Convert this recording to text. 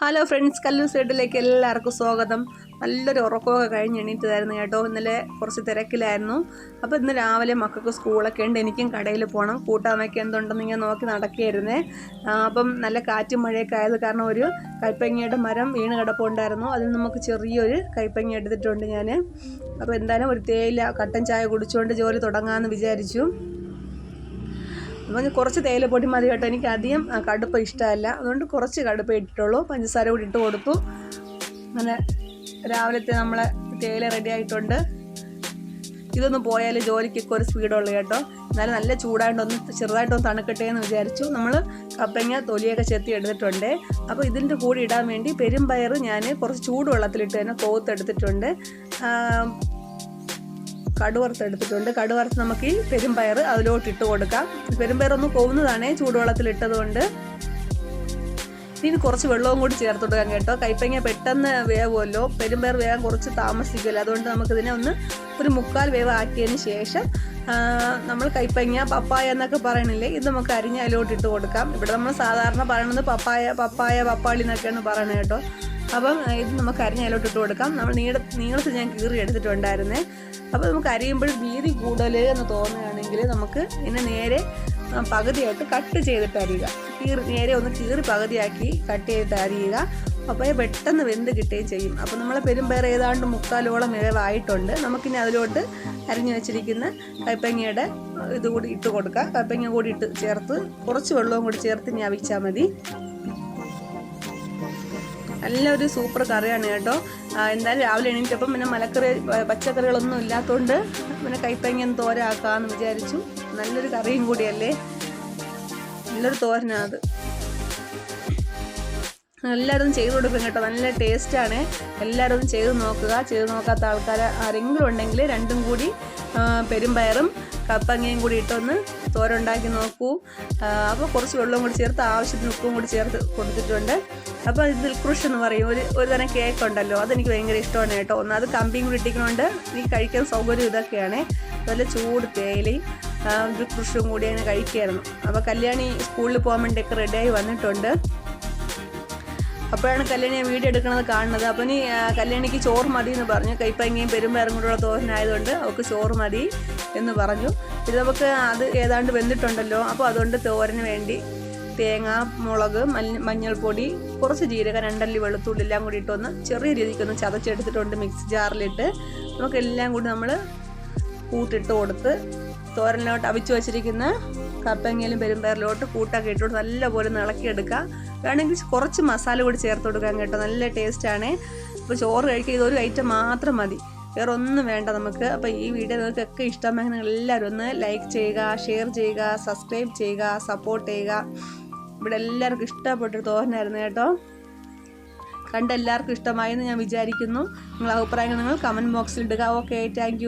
Hello friends കല്ലു സൈഡിലേക്ക് എല്ലാവർക്കും സ്വാഗതം. നല്ലൊരു ഉറക്കമൊക്കെ കഴിഞ്ഞ് എണീറ്റതായിരുന്നു കേട്ടോ. ഇന്നലെ കുറച്ച് തിരക്കിലായിരുന്നു. അപ്പോൾ ഇന്ന് രാവിലെ മക്കൾക്ക് സ്കൂളൊക്കെ ഉണ്ട്. എനിക്കും കടയിൽ പോകണം കൂട്ടാമൊക്കെ എന്തുണ്ടെന്ന് ഞാൻ നോക്കി നടക്കുകയായിരുന്നേ അപ്പം നല്ല കാറ്റും മഴയൊക്കെ ആയത് കാരണം ഒരു കൈപ്പങ്ങയുടെ മരം വീണ് കിടപ്പുണ്ടായിരുന്നു. അതിൽ നമുക്ക് ചെറിയൊരു കൈപ്പങ്ങ എടുത്തിട്ടുണ്ട് ഞാൻ അപ്പോൾ എന്തായാലും ഒരു തേയില കട്ടൻ ചായ കുടിച്ചുകൊണ്ട് ജോലി തുടങ്ങാമെന്ന് വിചാരിച്ചു. അപ്പം കുറച്ച് തേയിലപ്പൊടി മതി കേട്ടോ എനിക്ക് അധികം കടുപ്പ് ഇഷ്ടമല്ല. അതുകൊണ്ട് കുറച്ച് കടുപ്പ് ഇട്ടിട്ടുള്ളൂ. പഞ്ചസാര കൂടി ഇട്ട് കൊടുത്തു. അങ്ങനെ രാവിലത്തെ നമ്മളെ തേയില റെഡി ആയിട്ടുണ്ട്. ഇതൊന്ന് പോയാൽ ജോലിക്കൊക്കെ ഒരു സ്പീഡുള്ളൂ കേട്ടോ. എന്നാലും നല്ല ചൂടായിട്ടൊന്ന് ചെറുതായിട്ടൊന്ന് തണുക്കട്ടെ എന്ന് വിചാരിച്ചു. നമ്മൾ കപ്പങ്ങ തൊലിയൊക്കെ ചെത്തി എടുത്തിട്ടുണ്ട്. അപ്പോൾ ഇതിന്റെ കൂടെ ഇടാൻ വേണ്ടി പെരുമ്പയർ ഞാൻ കുറച്ച് ചൂടുവെള്ളത്തിലിട്ട് തന്നെ കോത്തെടുത്തിട്ടുണ്ട് ആ, കടുവറുത്ത് നമുക്ക് ഈ പെരുമ്പയർ അതിലോട്ട് ഇട്ട് കൊടുക്കാം. പെരുമ്പയർ ഒന്ന് പോകുന്നതാണേ ചൂടുവെള്ളത്തിൽ ഇട്ടതുകൊണ്ട്. ഇനി കുറച്ച് വെള്ളവും കൂടി ചേർത്ത് കൊടുക്കാം കേട്ടോ. കൈപ്പങ്ങ പെട്ടെന്ന് വേവുമല്ലോ. പെരുമ്പയർ വേഗം കുറച്ച് താമസിക്കുമല്ലോ. അതുകൊണ്ട് നമുക്കിതിനെ ഒന്ന് ഒരു മുക്കാൽ വേവ് ആക്കിയതിന് ശേഷം നമ്മൾ കൈപ്പങ്ങ പപ്പായ എന്നൊക്കെ പറയണില്ലേ? ഇത് നമുക്ക് അരിഞ്ഞ് അതിലോട്ട് ഇട്ട് കൊടുക്കാം. ഇവിടെ നമ്മൾ സാധാരണ പറയണത് പപ്പായ പപ്പായ പപ്പാളി എന്നൊക്കെയാണ് പറയണത് കേട്ടോ. അപ്പം ഇത് നമുക്ക് അരി അതിലോട്ട് ഇട്ട് കൊടുക്കാം. നമ്മൾ നീള നീളത്തിൽ ഞാൻ കീറി എടുത്തിട്ടുണ്ടായിരുന്നേ. അപ്പോൾ നമുക്ക് അരിയുമ്പോൾ വീതി കൂടുതൽ എന്ന് തോന്നുകയാണെങ്കിൽ നമുക്ക് ഇതിനെ നേരെ പകുതിയായിട്ട് കട്ട് ചെയ്തിട്ട് അരിയുക. കീറി നേരെ ഒന്ന് കീറി പകുതിയാക്കി കട്ട് ചെയ്തിട്ട് അരിയുക. അപ്പോൾ പെട്ടെന്ന് വെന്ത് കിട്ടുകയും ചെയ്യും. അപ്പോൾ നമ്മളെ പെരുമ്പേർ ഏതാണ്ട് മുക്കാലോളം വേവായിട്ടുണ്ട് നമുക്കിനി അതിലോട്ട് അരിഞ്ഞു വെച്ചിരിക്കുന്ന കൈപ്പങ്ങയുടെ ഇത് കൂടി ഇട്ട് കൊടുക്കുക കൈപ്പങ്ങ കൂടി ഇട്ട് ചേർത്ത് കുറച്ച് വെള്ളവും കൂടി ചേർത്ത് ഞാവിച്ചാൽ മതി. നല്ലൊരു സൂപ്പർ കറിയാണ് കേട്ടോ. എന്തായാലും രാവിലെ എണീറ്റപ്പം പിന്നെ മലക്കറി പച്ചക്കറികളൊന്നും ഇല്ലാത്തതുകൊണ്ട് പിന്നെ കൈപ്പങ്ങൻ തോരാക്കാമെന്ന് വിചാരിച്ചു. നല്ലൊരു കറിയും കൂടിയല്ലേ? നല്ലൊരു തോരനാണ് അത്. എല്ലാവരും ചെയ്ത് കൊടുക്കും കേട്ടോ. നല്ല ടേസ്റ്റാണ് എല്ലാവരും ചെയ്ത് നോക്കുക. ചെയ്ത് നോക്കാത്ത ആൾക്കാർ ആരെങ്കിലും ഉണ്ടെങ്കിൽ രണ്ടും കൂടി പെരുമ്പയറും കപ്പങ്ങയും കൂടി ഇട്ടൊന്ന് തോരുണ്ടാക്കി നോക്കൂ. അപ്പോൾ കുറച്ച് വെള്ളവും കൂടി ചേർത്ത് ആവശ്യത്തിന് ഉപ്പും കൂടി ചേർത്ത് കൊടുത്തിട്ടുണ്ട്. അപ്പോൾ ഇത് ദിൽക്രൂഷ് എന്ന് പറയും. ഒരു ഒരു തരം കേക്ക് ഉണ്ടല്ലോ. അതെനിക്ക് ഭയങ്കര ഇഷ്ടമാണ് കേട്ടോ. ഒന്ന് അത് കമ്പിയും കൂടി ഇട്ടിരിക്കുന്നതുകൊണ്ട് എനിക്ക് കഴിക്കാൻ സൗകര്യം ഇതൊക്കെയാണ്. അതുപോലെ ചൂട് തേയിലയും ദിൽക്രൂഷും കൂടി അങ്ങനെ കഴിക്കുകയായിരുന്നു അപ്പോൾ കല്യാണി സ്കൂളിൽ പോകാൻ വേണ്ടിയൊക്കെ റെഡിയായി വന്നിട്ടുണ്ട്. അപ്പോഴാണ് കല്യാണി ഞാൻ വീഡിയോ എടുക്കുന്നത് കാണുന്നത്. അപ്പോൾ ഇനി കല്യാണിക്ക് ചോറ് മതി എന്ന് പറഞ്ഞു. കൈപ്പങ്ങിയും പെരുമ്പയറും കൂടെയുള്ള തോരനായതുകൊണ്ട് അവൾക്ക് ചോറ് മതി എന്ന് പറഞ്ഞു. ഇത് നമുക്ക് അത് ഏതാണ്ട് വെന്തിട്ടുണ്ടല്ലോ. അപ്പോൾ അതുകൊണ്ട് തോരന് വേണ്ടി തേങ്ങ മുളക് മഞ്ഞ മഞ്ഞൾപ്പൊടി കുറച്ച് ജീരകം രണ്ടല്ലി വെളുത്തുള്ളി എല്ലാം കൂടി ഇട്ടൊന്ന് ചെറിയ രീതിക്കൊന്ന് ചതച്ചെടുത്തിട്ടുണ്ട് മിക്സി ജാറിലിട്ട്. നമുക്കെല്ലാം കൂടി നമ്മൾ കൂട്ടിട്ട് കൊടുത്ത് തോരനിലോട്ട് അവിച്ചു വച്ചിരിക്കുന്ന കപ്പങ്ങയിലും പെരുമ്പയറിലോട്ട് കൂട്ടൊക്കെ ഇട്ടോട്ട് നല്ലപോലെ നിളക്കിയെടുക്കുക വേണമെങ്കിൽ കുറച്ച് മസാല കൂടി ചേർത്ത് കൊടുക്കാൻ കേട്ടോ. നല്ല ടേസ്റ്റാണ് അപ്പോൾ ചോറ് കഴിക്കുക ഇതൊരു ഐറ്റം മാത്രം മതി. വേറെ ഒന്നും വേണ്ട നമുക്ക്. അപ്പോൾ ഈ വീഡിയോ നിങ്ങൾക്കൊക്കെ നിങ്ങൾ എല്ലാവരും ഒന്ന് ലൈക്ക് ചെയ്യുക ഷെയർ ചെയ്യുക സബ്സ്ക്രൈബ് ചെയ്യുക സപ്പോർട്ട് ചെയ്യുക. ഇവിടെ എല്ലാവർക്കും ഇഷ്ടപ്പെട്ടൊരു തോരനായിരുന്നു കേട്ടോ. കണ്ട് എല്ലാവർക്കും ഇഷ്ടമായെന്ന് ഞാൻ വിചാരിക്കുന്നു. നിങ്ങൾ അഭിപ്രായങ്ങൾ നിങ്ങൾ കമന്റ് ബോക്സിൽ ഇടുക. Okay thank